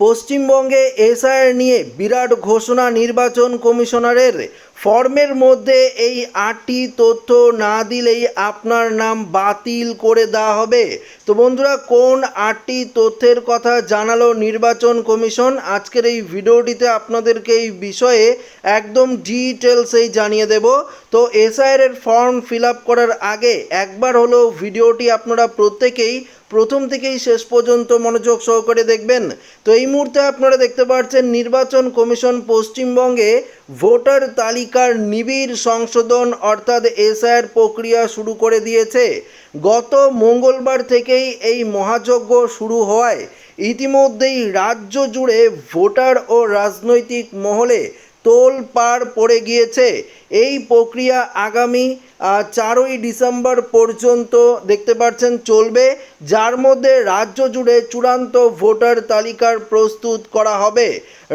পশ্চিমবঙ্গে এসআইআর নিয়ে বিরাট ঘোষণা নির্বাচন কমিশনারের। ফর্মের মধ্যে এই আটটি তথ্য না দিলেই আপনার নাম বাতিল করে দেওয়া হবে। তো বন্ধুরা, কোন আটটি তথ্যের কথা জানালো নির্বাচন কমিশন? আজকের এই ভিডিওটিতে আপনাদেরকে এই বিষয়ে একদম ডিটেলসেই জানিয়ে দেব। তো এসআইআর এর ফর্ম ফিল আপ করার আগে একবার হলো ভিডিওটি আপনারা প্রত্যেকেই প্রথম থেকেই শেষ পর্যন্ত মনোযোগ সহকারে দেখবেন। তো এই মুহূর্তে আপনারা দেখতে পাচ্ছেন নির্বাচন কমিশন পশ্চিমবঙ্গে ভোটার তালিকার নিবিড় সংশোধন অর্থাৎ এসআইআর প্রক্রিয়া শুরু করে দিয়েছে। গত মঙ্গলবার থেকেই এই মহাযজ্ঞ শুরু হওয়ায় ইতিমধ্যেই রাজ্য জুড়ে ভোটার ও রাজনৈতিক মহলে তোল পার পড়ে গিয়েছে। এই প্রক্রিয়া আগামী চারই ডিসেম্বর পর্যন্ত দেখতে পাচ্ছেন চলবে, যার মধ্যে রাজ্য জুড়ে চূড়ান্ত ভোটার তালিকার প্রস্তুত করা হবে।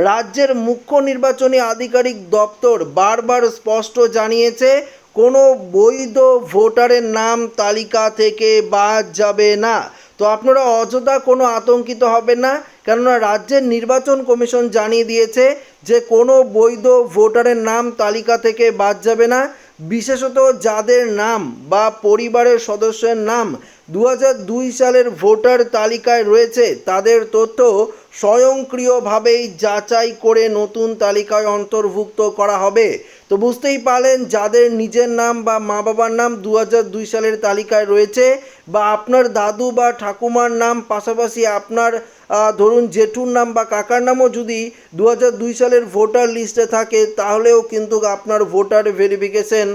রাজ্যের মুখ্য নির্বাচনী আধিকারিক দপ্তর বারবার স্পষ্ট জানিয়েছে, কোনো বৈধ ভোটারের নাম তালিকা থেকে বাদ যাবে না। তো আপনারা অযথা কোনো আতঙ্কিত হবেন না, কেননা রাজ্যের নির্বাচন কমিশন জানিয়ে দিয়েছে যে কোনো বৈধ ভোটারের নাম তালিকা থেকে বাদ যাবে না। বিশেষত যাদের নাম বা পরিবারের সদস্যের নাম দু দুই সালের ভোটার তালিকায় রয়েছে, তাদের তথ্য স্বয়ংক্রিয়ভাবেই যাচাই করে নতুন তালিকায় অন্তর্ভুক্ত করা হবে। তো বুঝতেই পারলেন, যাদের নিজের নাম বা মা বাবার নাম দু দুই সালের তালিকায় রয়েছে বা আপনার দাদু বা ঠাকুমার নাম, পাশাপাশি আপনার ধরুন জেঠুর নাম বা কাকার নামও যদি দু দুই সালের ভোটার লিস্টে থাকে, তাহলেও কিন্তু আপনার ভোটার ভেরিফিকেশন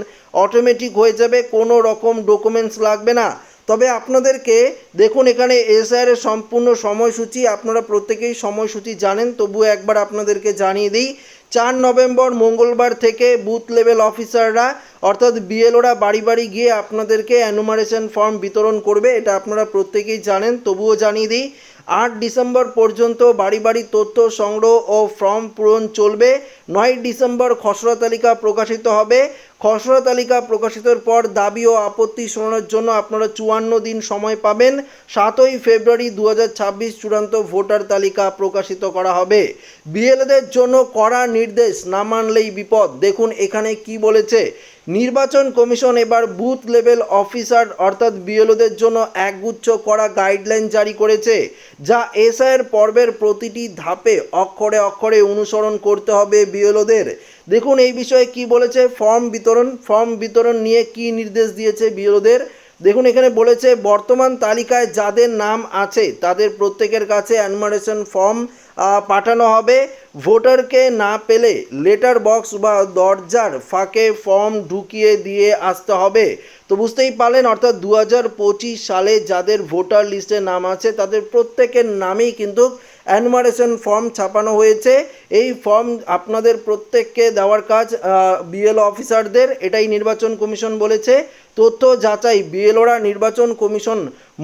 অটোমেটিক হয়ে যাবে, কোনো রকম ডকুমেন্টস লাগবে না। তবে আপনাদেরকে দেখুন, এখানে এসআইআর এর সম্পূর্ণ সময়সূচি, আপনারা প্রত্যেকেই সময়সূচি জানেন, তবু একবার আপনাদেরকে জানিয়ে দিই। চার নভেম্বর মঙ্গলবার থেকে বুথ লেভেল অফিসাররা অর্থাৎ বিএলওরা বাড়ি বাড়ি গিয়ে আপনাদেরকে অ্যানুমারেশন ফর্ম বিতরণ করবে, এটা আপনারা প্রত্যেকেই জানেন, তবুও জানিয়ে দিই। আট ডিসেম্বর পর্যন্ত বাড়ি বাড়ি তথ্য সংগ্রহ ও ফর্ম পূরণ চলবে। নয় ডিসেম্বর খসড়া তালিকা প্রকাশিত হবে। খসড়া তালিকা প্রকাশিতর পর দাবি ও আপত্তি শোনানোর জন্য আপনারা চুয়ান্ন দিন সময় পাবেন। সাতই ফেব্রুয়ারি দু হাজার ছাব্বিশ চূড়ান্ত ভোটার তালিকা প্রকাশিত করা হবে। বিএলএদের জন্য কড়া নির্দেশ না মানলেই বিপদ। দেখুন এখানে কি বলেছে। নির্বাচন কমিশন এবার বুথ লেভেল অফিসার অর্থাৎ বিএলওদের জন্য একগুচ্ছ করা গাইডলাইন জারি করেছে, যা এসআইয়ের পর্বের প্রতিটি ধাপে অক্ষরে অক্ষরে অনুসরণ করতে হবে বিএলওদের দেখুন এই বিষয়ে কি বলেছে, ফর্ম বিতরণ ফর্ম বিতরণ নিয়ে কি নির্দেশ দিয়েছে বিরোধের দেখুন এখানে বলেছে, বর্তমান তালিকায় যাদের নাম আছে, তাদের প্রত্যেকের কাছে অ্যানুমারেশন ফর্ম পাঠানো হবে। ভোটারকে না পেলে লেটার বক্স বা দরজার ফাঁকে ফর্ম ঢুকিয়ে দিয়ে আসতে হবে। তো বুঝতেই পারলেন, অর্থাৎ দু হাজার পঁচিশ সালে যাদের ভোটার লিস্টে নাম আছে, তাদের প্রত্যেকের নামেই কিন্তু অ্যানুমারেশন ফর্ম ছাপানো হয়েছে। এই ফর্ম আপনাদের প্রত্যেককে দেওয়ার কাজ বিএলও অফিসারদের এটাই নির্বাচন কমিশন বলেছে। তথ্য যাচাই বিএলওরা নির্বাচন কমিশন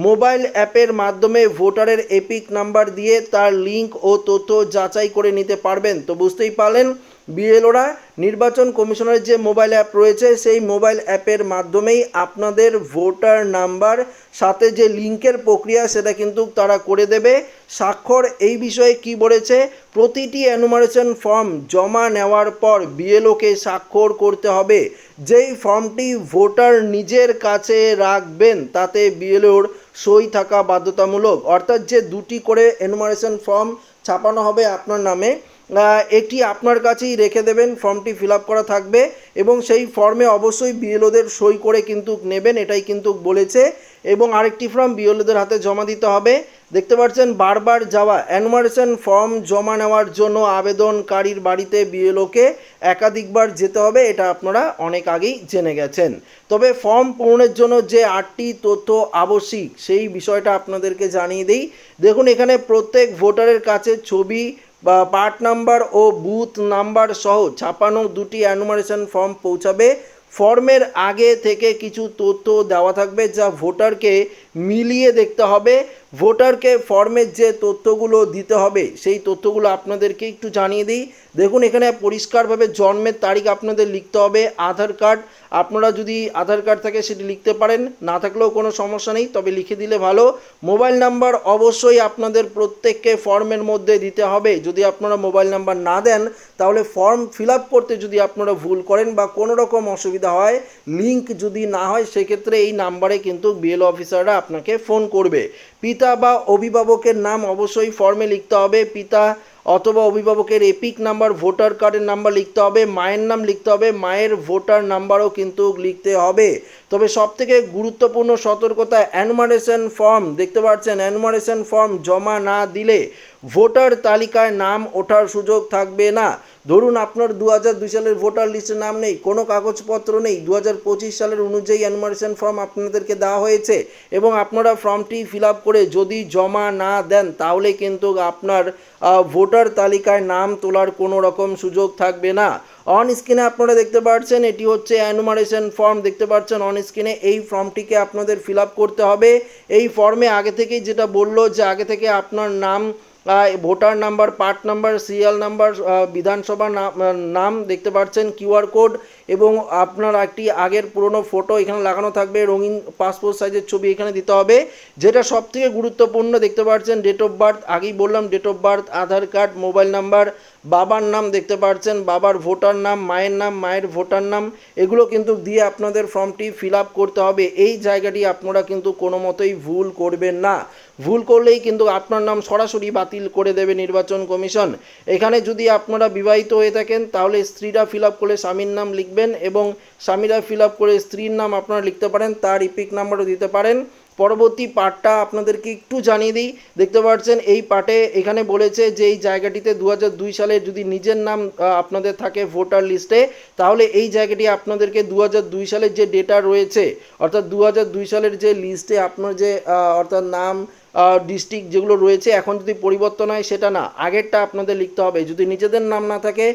মোবাইল অ্যাপের মাধ্যমে ভোটারের এপিক নাম্বার দিয়ে তার লিঙ্ক ও তথ্য যাচাই করে নিতে পারবেন। তো বুঝতেই পারলেন বিএলওরা নির্বাচন কমিশনের যে মোবাইল অ্যাপ রয়েছে, সেই মোবাইল অ্যাপের মাধ্যমেই আপনাদের ভোটার নাম্বার, সাথে যে লিঙ্কের প্রক্রিয়া সেটা কিন্তু তারা করে দেবে। স্বাক্ষর এই বিষয়ে কি বলেছে? প্রতিটি অ্যানুমারেশন ফর্ম জমা নেওয়ার পর বিএলওকে স্বাক্ষর করতে হবে। যেই ফর্মটি ভোটার নিজের কাছে রাখবেন, তাতে বিএলওর সই থাকা বাধ্যতামূলক। অর্থাৎ যে দুটি করে অ্যানুমারেশন ফর্ম ছাপানো হবে আপনার নামে একটি আপনার কাছেই রেখে দেবেন, ফর্মটি ফিল আপ করা থাকবে এবং সেই ফর্মে অবশ্যই বিএলওদের সই করে কিন্তু নেবেন, এটাই কিন্তু বলেছে। এবং আরেকটি ফর্ম বিএলওদের হাতে জমা দিতে হবে। দেখতে পাচ্ছেন, বারবার যাওয়া অ্যানুমারেশন ফর্ম জমা নেওয়ার জন্য আবেদনকারীর বাড়িতে বিএলওকে একাধিকবার যেতে হবে, এটা আপনারা অনেক আগেই জেনে গেছেন। তবে ফর্ম পূরণের জন্য যে আটটি তথ্য আবশ্যিক, সেই বিষয়টা আপনাদেরকে জানিয়ে দিই। দেখুন, এখানে প্রত্যেক ভোটারের কাছে ছবি পার্ট নাম্বার ও বুথ নাম্বার সহ ছাপানো দুটি অ্যানুমারেশন ফর্ম পৌঁছাবে। ফর্মের আগে থেকে কিছু তথ্য দেওয়া থাকবে যা ভোটারকে মিলিয়ে দেখতে হবে, ভোটারকে ফর্মের যে তথ্যগুলো দিতে হবে, সেই তথ্যগুলো আপনাদেরকে একটু জানিয়ে দিই। দেখুন, এখানে পরিষ্কারভাবে জন্মের তারিখ আপনাদের লিখতে হবে, আধার কার্ড। আপনারা যদি আধার কার্ড থাকে, সেটি লিখতে পারেন। না থাকলেও কোনো সমস্যা নেই, তবে লিখে দিলে ভালো। মোবাইল নাম্বার অবশ্যই আপনাদের প্রত্যেককে ফর্মের মধ্যে দিতে হবে। যদি আপনারা মোবাইল নাম্বার না দেন, তাহলে ফর্ম ফিল আপ করতে যদি আপনারা ভুল করেন বা কোনো রকম অসুবিধা হয় লিঙ্ক যদি না হয়, সেক্ষেত্রে এই নাম্বারে কিন্তু বিএল অফিসাররা আপনাকে ফোন করবে। পিতা বা অভিভাবকের নাম অবশ্যই ফর্মে লিখতে হবে। পিতা অথবা অভিভাবকের এপিক নাম্বার ভোটার কার্ডের নাম্বার লিখতে হবে। মায়ের নাম লিখতে হবে। মায়ের ভোটার নাম্বারও কিন্তু লিখতে হবে। তবে সবথেকে গুরুত্বপূর্ণ সতর্কতা অ্যানুমারেশন ফর্ম, দেখতে পাচ্ছেন, অ্যানুমারেশন ফর্ম জমা না দিলে ভোটার তালিকায় নাম ওঠার সুযোগ থাকবে না। ধরুন আপনার দু হাজার দুই সালের ভোটার লিস্টে নাম নেই, কোনো কাগজপত্র নেই দু হাজার পঁচিশ সালের অনুযায়ী অ্যানুমারেশন ফর্ম আপনাদেরকে দেওয়া হয়েছে এবং আপনারা ফর্মটি ফিল আপ করে যদি জমা না দেন, তাহলে কিন্তু আপনার ভোটার তালিকায় নাম তোলার কোনো রকম সুযোগ থাকবে না। অন স্ক্রিনে আপনারা দেখতে পাচ্ছেন এটি হচ্ছে অ্যানুমারেশন ফর্ম দেখতে পাচ্ছেন অন স্ক্রিনে এই ফর্মটিকে আপনাদের ফিল করতে হবে। এই ফর্মে আগে থেকেই যেটা বলল যে আগে থেকে আপনার নাম voter number part number serial number বিধানসভা নাম দেখতে পাচ্ছেন কিউআর কোড এবং আপনার একটি আগের পুরনো ফটো এখানে লাগানো থাকবে, রঙিন পাসপোর্ট সাইজের ছবি এখানে দিতে হবে। যেটা সব থেকে গুরুত্বপূর্ণ দেখতে পাচ্ছেন ডেট অফ বার্থ আগেই বললাম date of birth Aadhaar card mobile number বাবার নাম দেখতে পাচ্ছেন বাবার ভোটার নাম, মায়ের নাম, মায়ের ভোটার নাম, এগুলো কিন্তু দিয়ে আপনাদের ফর্মটি ফিল আপ করতে হবে। এই জায়গাটি আপনারা কিন্তু কোনো মতোই ভুল করবেন না। ভুল করলেই কিন্তু আপনার নাম সরাসরি বাতিল করে দেবে নির্বাচন কমিশন। এখানে যদি আপনারা বিবাহিত হয়ে থাকেন, তাহলে স্ত্রীরা ফিল আপ করে স্বামীর নাম লিখবেন এবং স্বামীরা ফিল আপ করে স্ত্রীর নাম আপনারা লিখতে পারেন, তার ইপিক নাম্বারও দিতে পারেন। পরবর্তী পার্টটা আপনাদেরকে একটু জানিয়ে দিই। দেখতে পাচ্ছেন এই পার্টে এখানে বলেছে যে এই জায়গাটিতে দু দুই সালে যদি নিজের নাম আপনাদের থাকে ভোটার লিস্টে তাহলে এই জায়গাটি আপনাদেরকে দু দুই সালের যে ডেটা রয়েছে, অর্থাৎ দু দুই সালের যে লিস্টে আপনার যে অর্থাৎ নাম ডিস্ট্রিক্ট যেগুলো রয়েছে, এখন যদি পরিবর্তন হয়, সেটা না। আগেরটা আপনাদের লিখতে হবে। যদি নিজেদের নাম না থাকে,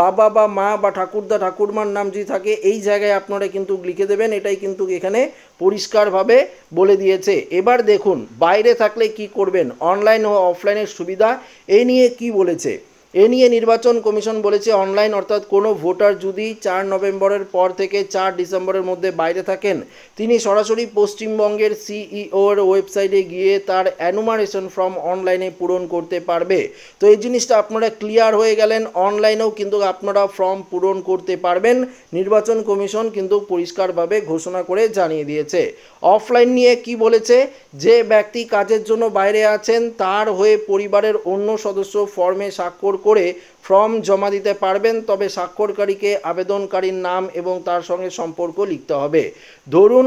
বাবা বা মা বা ঠাকুরদা, ঠাকুরমার নাম যদি থাকে, এই জায়গায় আপনারা কিন্তু লিখে দেবেন। এটাই কিন্তু এখানে পরিষ্কারভাবে বলে দিয়েছে। এবার দেখুন, বাইরে থাকলে কি করবেন? অনলাইন ও অফলাইনের সুবিধা। এই নিয়ে কি বলেছে? এ নিয়ে নির্বাচন কমিশন বলেছে, অনলাইন অর্থাৎ কোনো ভোটার যদি চার নভেম্বরের পর থেকে চার ডিসেম্বরের মধ্যে বাইরে থাকেন, তিনি সরাসরি পশ্চিমবঙ্গের সিইওর ওয়েবসাইটে গিয়ে তার অ্যানুমারেশন ফর্ম অনলাইনে পূরণ করতে পারবে। তো এই জিনিসটা আপনারা ক্লিয়ার হয়ে গেলেন, অনলাইনেও কিন্তু আপনারা ফর্ম পূরণ করতে পারবেন, নির্বাচন কমিশন কিন্তু পরিষ্কারভাবে ঘোষণা করে জানিয়ে দিয়েছে। অফলাইন নিয়ে কি বলেছে, যে ব্যক্তি কাজের জন্য বাইরে আছেন, তার হয়ে পরিবারের অন্য সদস্য ফর্মে স্বাক্ষর করে ফর্ম জমা দিতে পারবেন, তবে স্বাক্ষরকারীকে আবেদনকারীর নাম এবং তার সঙ্গে সম্পর্ক লিখতে হবে। ধরুন,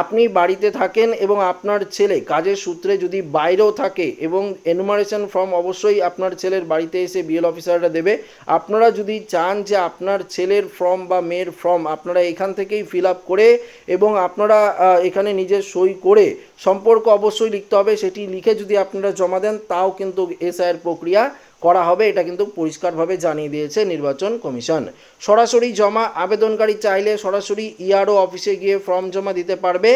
আপনি বাড়িতে থাকেন এবং আপনার ছেলে কাজের সূত্রে যদি বাইরেও থাকে এবং এনুমারেশন ফর্ম অবশ্যই আপনার ছেলের বাড়িতে এসে বিএল অফিসাররা দেবে। আপনারা যদি চান যে আপনার ছেলের ফর্ম বা মেয়ের ফর্ম আপনারা এখান থেকেই ফিল আপ করে এবং আপনারা এখানে নিজের সই করে সম্পর্ক অবশ্যই লিখতে হবে, সেটি লিখে যদি আপনারা জমা দেন, তাও কিন্তু এসআইয়ের প্রক্রিয়া করা হবে, এটা কিন্তু পরিষ্কারভাবে জানিয়ে দিয়েছে নির্বাচন কমিশন। সরাসরি জমা আবেদনকারী চাইলে সরাসরি ইআরও অফিসে গিয়ে ফর্ম জমা দিতে পারবে।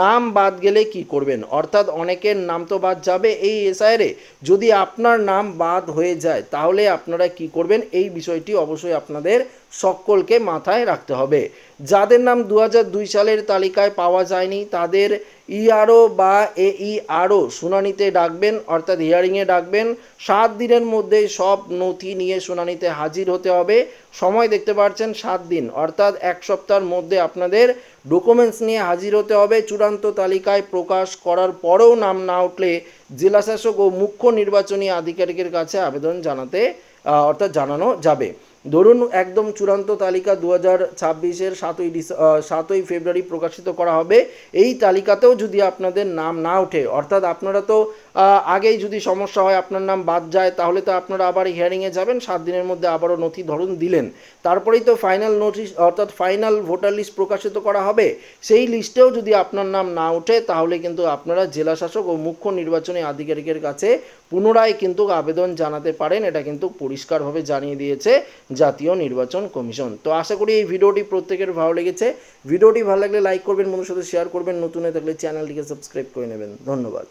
নাম বাদ গেলে কি করবেন? অর্থাৎ অনেকের নাম তো বাদ যাবে এই এসআইরে যদি আপনার নাম বাদ হয়ে যায়, তাহলে আপনারা কি করবেন? এই বিষয়টি অবশ্যই আপনাদের সকলকে মাথায় রাখতে হবে। যাদের নাম দু দুই সালের তালিকায় পাওয়া যায়নি, তাদের ইআরও বা এইআরও শুনানিতে ডাকবেন, অর্থাৎ হিয়ারিংয়ে ডাকবেন। সাত দিনের মধ্যে সব নথি নিয়ে শুনানিতে হাজির হতে হবে। সময় দেখতে পাচ্ছেন সাত দিন, অর্থাৎ এক সপ্তাহের মধ্যে আপনাদের ডকুমেন্টস নিয়ে হাজির হতে হবে। চূড়ান্ত তালিকায় প্রকাশ করার পরেও নাম না উঠলে জেলাশাসক ও মুখ্য নির্বাচনী আধিকারিকের কাছে আবেদন জানাতে অর্থাৎ জানানো যাবে। ধরুন একদম চূড়ান্ত তালিকা দু হাজার ছাব্বিশের সাতই সাতই ফেব্রুয়ারি প্রকাশিত করা হবে। এই তালিকাতেও যদি আপনাদের নাম না ওঠে, অর্থাৎ আপনারা তো আগেই যদি সমস্যা হয়, আপনার নাম বাদ যায়, তাহলে তো আপনারা আবার হিয়ারিংয়ে যাবেন, সাত দিনের মধ্যে আবারও নথি ধরুন দিলেন। তারপরেই তো ফাইনাল নোটিশ অর্থাৎ ফাইনাল ভোটার লিস্ট প্রকাশিত করা হবে। সেই লিস্টেও যদি আপনার নাম না ওঠে, তাহলে কিন্তু আপনারা জেলা শাসক ও মুখ্য নির্বাচনী আধিকারিকের কাছে পুনরায় কিন্তু আবেদন জানাতে পারেন, এটা কিন্তু পরিষ্কারভাবে জানিয়ে দিয়েছে জাতীয় নির্বাচন কমিশন। তো আশা করি এই ভিডিওটি প্রত্যেকের ভালো লেগেছে। ভিডিওটি ভালো লাগলে লাইক করবেন বন্ধুর সাথে শেয়ার করবেন। নতুন হয়ে থাকলে চ্যানেলটিকে সাবস্ক্রাইব করে নেবেন। ধন্যবাদ।